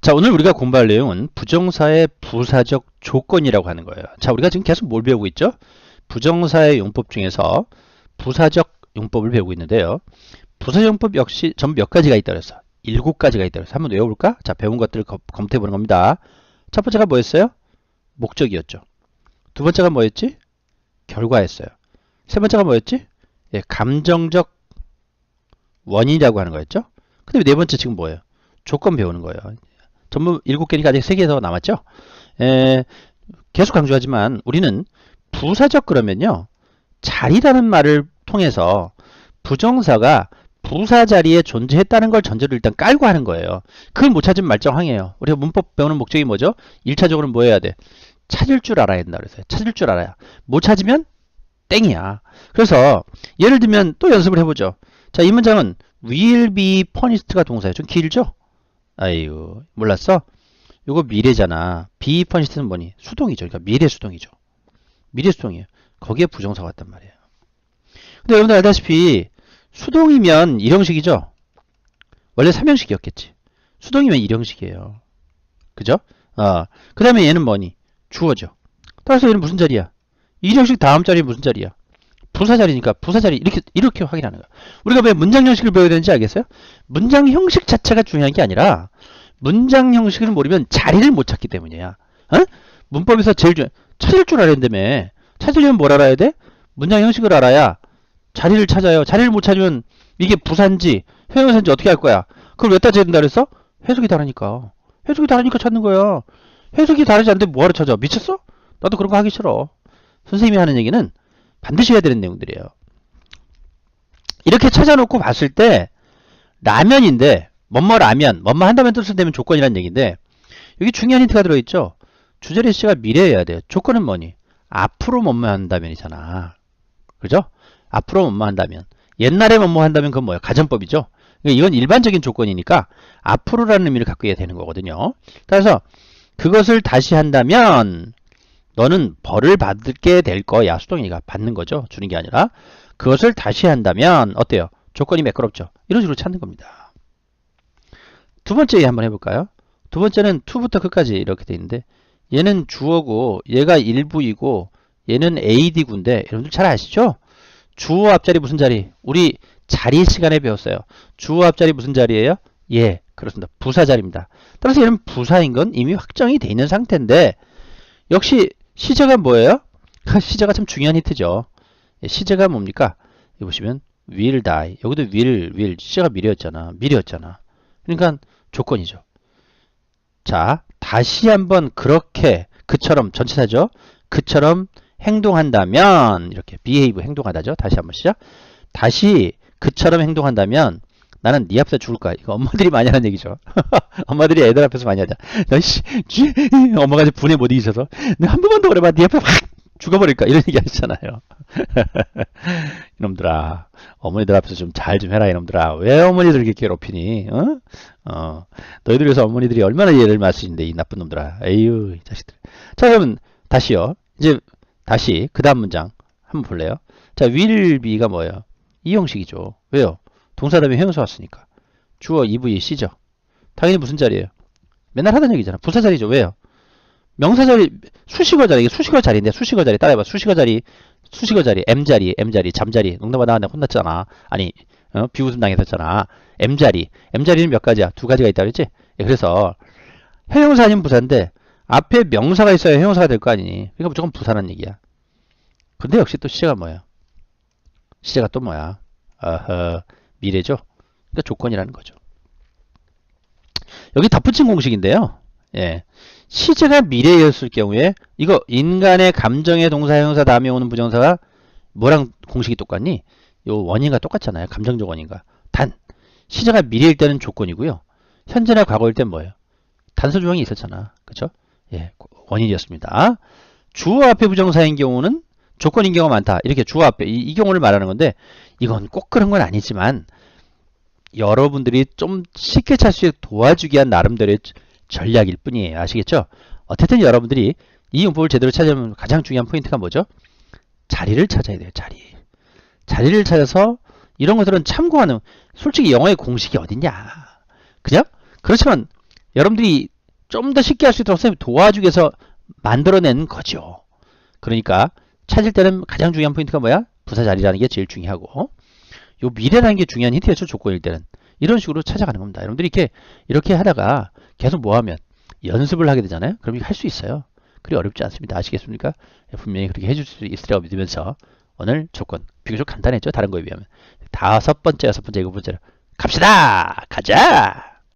자, 오늘 우리가 공부할 내용은 부정사의 부사적 조건이라고 하는 거예요. 자, 우리가 지금 계속 뭘 배우고 있죠? 부정사의 용법 중에서 부사적 용법을 배우고 있는데요. 부사적 용법 역시 전몇 가지가 있다 그랬어? 일곱 가지가 있다 그랬어. 한번 외워볼까? 자, 배운 것들을 검- 검토해 보는 겁니다. 첫 번째가 뭐였어요? 목적이었죠. 두 번째가 뭐였지? 결과였어요. 세 번째가 뭐였지? 예, 감정적 원인이라고 하는 거였죠. 근데 네 번째 지금 뭐예요? 조건 배우는 거예요. 전부 일곱 개니까 아직 세개더 남았죠? 에, 계속 강조하지만 우리는 부사적 그러면요. 자리라는 말을 통해서 부정사가 부사 자리에 존재했다는 걸 전제로 일단 깔고 하는 거예요. 그걸 못 찾으면 말정항이에요. 우리가 문법 배우는 목적이 뭐죠? 1차적으로는 뭐 해야 돼? 찾을 줄 알아야 된다 그랬어요. 찾을 줄 알아야. 못 찾으면 땡이야. 그래서 예를 들면 또 연습을 해보죠. 자, 이 문장은 will be punished가 동사예요. 좀 길죠? 아이고, 몰랐어? 요거 미래잖아. be punished는 뭐니? 수동이죠. 그러니까 미래 수동이죠. 미래 수동이에요. 거기에 부정사가 왔단 말이에요. 근데 여러분들 알다시피 수동이면 일형식이죠? 원래 삼형식이었겠지. 수동이면 일형식이에요. 그죠? 어, 그 다음에 얘는 뭐니? 주어죠. 따라서 얘는 무슨 자리야? 일형식 다음 자리 무슨 자리야? 부사 자리니까 부사 자리 이렇게 이렇게 확인하는 거야. 우리가 왜 문장 형식을 배워야 되는지 알겠어요? 문장 형식 자체가 중요한 게 아니라 문장 형식을 모르면 자리를 못 찾기 때문이야. 어? 문법에서 제일 중요 찾을 줄 된다며. 찾으려면 뭘 알아야 돼? 문장 형식을 알아야 자리를 찾아요. 자리를 못 찾으면 이게 부사인지 회용사인지 어떻게 할 거야? 그걸 왜 따져야 된다 그랬어? 해석이 다르니까. 해석이 다르니까 찾는 거야. 해석이 다르지 않는데 뭐하러 찾아? 미쳤어? 나도 그런 거 하기 싫어. 선생님이 하는 얘기는 반드시 해야 되는 내용들이에요. 이렇게 찾아놓고 봤을 때 라면인데 뭐뭐 라면, 뭐뭐 한다면 뜻을 대면 조건이라는 얘기인데 여기 중요한 힌트가 들어있죠. 주절의 시가 미래여야 돼요. 조건은 뭐니? 앞으로 뭐뭐 한다면이잖아. 그죠? 앞으로 뭐뭐 한다면. 옛날에 뭐뭐 한다면 그건 뭐야? 가정법이죠. 그러니까 이건 일반적인 조건이니까 앞으로라는 의미를 갖고 해야 되는 거거든요. 그래서 그것을 다시 한다면 너는 벌을 받게 될 거야. 수동이가 받는 거죠. 주는 게 아니라. 그것을 다시 한다면 어때요? 조건이 매끄럽죠. 이런 식으로 찾는 겁니다. 두 번째 한번 해볼까요? 두 번째는 to부터 끝까지 이렇게 돼 있는데 얘는 주어고 얘가 일부이고 얘는 AD구인데 여러분들 잘 아시죠? 주어 앞자리 무슨 자리? 우리 자리 시간에 배웠어요. 주어 앞자리 무슨 자리예요? 예, 그렇습니다. 부사 자리입니다. 따라서 얘는 부사인 건 이미 확정이 돼 있는 상태인데 역시 시제가 뭐예요? 시제가 참 중요한 힌트죠. 예, 시제가 뭡니까? 여기 보시면 will die. 여기도 will, will. 시제가 미래였잖아. 미래였잖아. 그러니까 조건이죠. 자, 다시 한번 그렇게 그처럼 전치사죠. 그처럼 행동한다면 이렇게 behave 행동하다죠. 다시 한번 시작. 다시 그처럼 행동한다면 나는 네 앞에서 죽을 거야. 이거 엄마들이 많이 하는 얘기죠. 엄마들이 애들 앞에서 많이 하자. 너씨 엄마가 이제 분에 못 이기셔서 너 한 번만 더 그래봐. 네 앞에 확 죽어버릴까 이런 얘기 하시잖아요. 이놈들아 어머니들 앞에서 좀잘좀 해라 이놈들아. 왜 어머니들 이렇게 괴롭히니? 어? 어. 너희들 위해서 어머니들이 얼마나 예를 마시는데 이 나쁜 놈들아. 에휴 이 자식들. 자 그러면 다시요. 이제 다시 그 다음 문장 한번 볼래요? 자 will be가 뭐예요? 이 형식이죠. 왜요? 동사 다음에 형용사 왔으니까. 주어 EV C죠. 당연히 무슨 자리예요? 맨날 하던 얘기잖아. 부사 자리죠. 왜요? 명사 자리, 수식어 자리, 이게 수식어 자리인데, 수식어 자리, 따라해봐. 수식어 자리, 수식어 자리, M 자리, M 자리, 잠 자리. 농담하다 내가 혼났잖아. 아니, 어? 비웃음 당했었잖아. M 자리. M 자리는 몇 가지야? 두 가지가 있다 그랬지? 예, 그래서, 형용사 아닌 부사인데, 앞에 명사가 있어야 형용사가 될 거 아니니. 그러니까 무조건 부사라는 얘기야. 근데 역시 또 시제가 뭐야? 시제가 또 뭐야? 어허, 미래죠? 그러니까 조건이라는 거죠. 여기 덧붙인 공식인데요. 예. 시제가 미래였을 경우에 이거 인간의 감정의 동사 형용사 다음에 오는 부정사가 뭐랑 공식이 똑같니? 요 원인과 똑같잖아요. 감정적 원인과. 단 시제가 미래일 때는 조건이고요. 현재나 과거일 땐 뭐예요? 단서 조항이 있었잖아. 그쵸? 예, 원인이었습니다. 주어 앞에 부정사인 경우는 조건인 경우가 많다. 이렇게 주어 앞에 이, 이 경우를 말하는 건데 이건 꼭 그런 건 아니지만 여러분들이 좀 쉽게 찾을 수 있게 도와주기 위한 나름대로의 전략일 뿐이에요. 아시겠죠? 어쨌든 여러분들이 이 용법을 제대로 찾으면 가장 중요한 포인트가 뭐죠? 자리를 찾아야 돼요. 자리. 자리를 찾아서 이런 것들은 참고하는 솔직히 영어의 공식이 어딨냐? 그죠? 그렇지만 여러분들이 좀 더 쉽게 할 수 있도록 선생님이 도와주기 위해서 만들어낸 거죠. 그러니까 찾을 때는 가장 중요한 포인트가 뭐야? 부사 자리라는 게 제일 중요하고 요 미래라는 게 중요한 힌트였죠. 조건일 때는. 이런 식으로 찾아가는 겁니다. 여러분들이 이렇게 이렇게 하다가 계속 뭐 하면 연습을 하게 되잖아요. 그럼 이거 할 수 있어요. 그리 어렵지 않습니다. 아시겠습니까? 분명히 그렇게 해줄 수 있으리라고 믿으면서 오늘 조건 비교적 간단했죠. 다른 거에 비하면 다섯 번째, 여섯 번째, 일곱 번째로 갑시다. 가자.